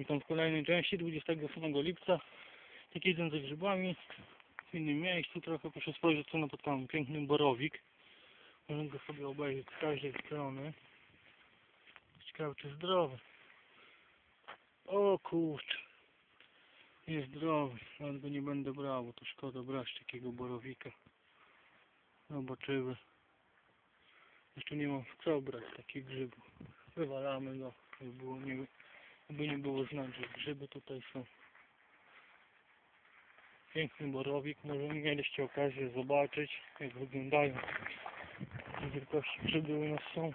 Witam w kolejnej części 28 lipca. Tak jeden ze grzybami w innym miejscu trochę proszę spojrzeć co napotkałem. Piękny borowik. Można go sobie obejrzeć z każdej strony. Ciekawe czy zdrowy. O kurczę. Jest zdrowy, ale go nie będę brał, bo to szkoda brać takiego borowika. Zobaczymy. Jeszcze nie mam w co brać takich grzybów. Wywalamy go, żeby było nie, żeby nie było znać, że grzyby tutaj są. Piękny borowik, może mieliście okazję zobaczyć, jak wyglądają. Wielkości grzyby u nas są.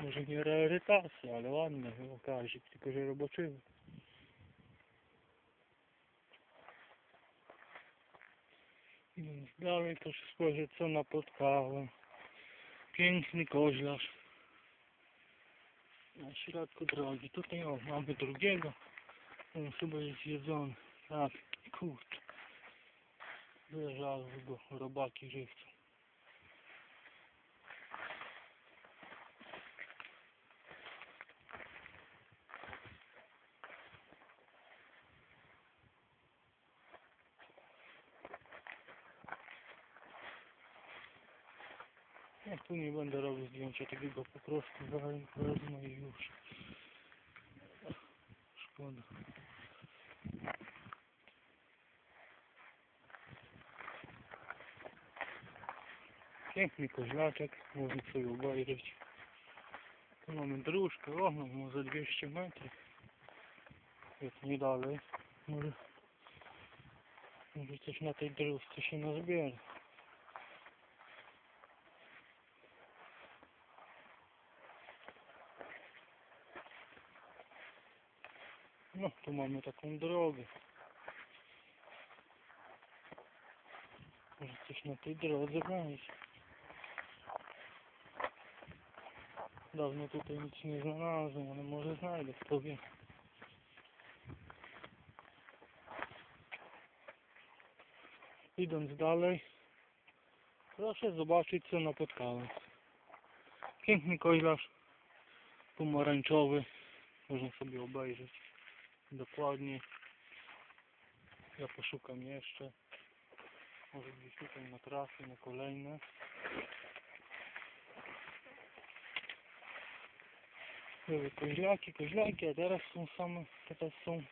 Może nie rarytasy, ale ładne okazik, tylko że roboczywy. Idąc dalej, proszę spojrzeć co napotkałem. Piękny koźlarz. Na środku drogi. Tutaj o, mamy drugiego. On chyba jest zjedzony. Tak, kurczę. Leżały go robaki żywcą. Ja tu nie będę robił zdjęcia takiego po prostu wezmę wezmę i już. Szkoda. Piękny koźlaczek, można sobie obejrzeć. Tu mamy dróżkę, o, no, może 200 metrów. Jest nie dalej. Może, może coś na tej dróżce się nazbiera. No, tu mamy taką drogę. Może coś na tej drodze będzie. Dawno tutaj nic nie znalazłem, ale może znajdę, kto wie. Idąc dalej, proszę zobaczyć co napotkałem. Piękny koźlarz, pomarańczowy, można sobie obejrzeć dokładnie. Ja poszukam jeszcze. Może gdzieś tutaj na trasie, na kolejne. Były koźlaki, koźlaki, a teraz są same, teraz są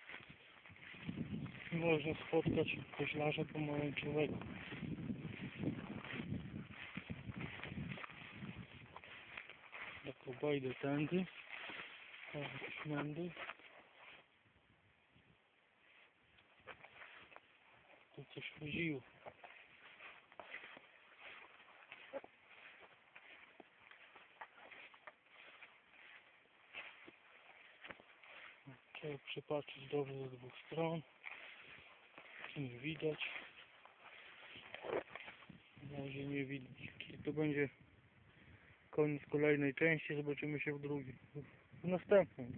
można spotkać koźlarza pomarańczowego. Tak obejdę tędy. Tak, tędy. Tu coś chodziło. Trzeba przypatrzeć dobrze z dwóch stron. Nie widać. Na razie nie widać. To będzie koniec kolejnej części, zobaczymy się w drugiej. W następnej.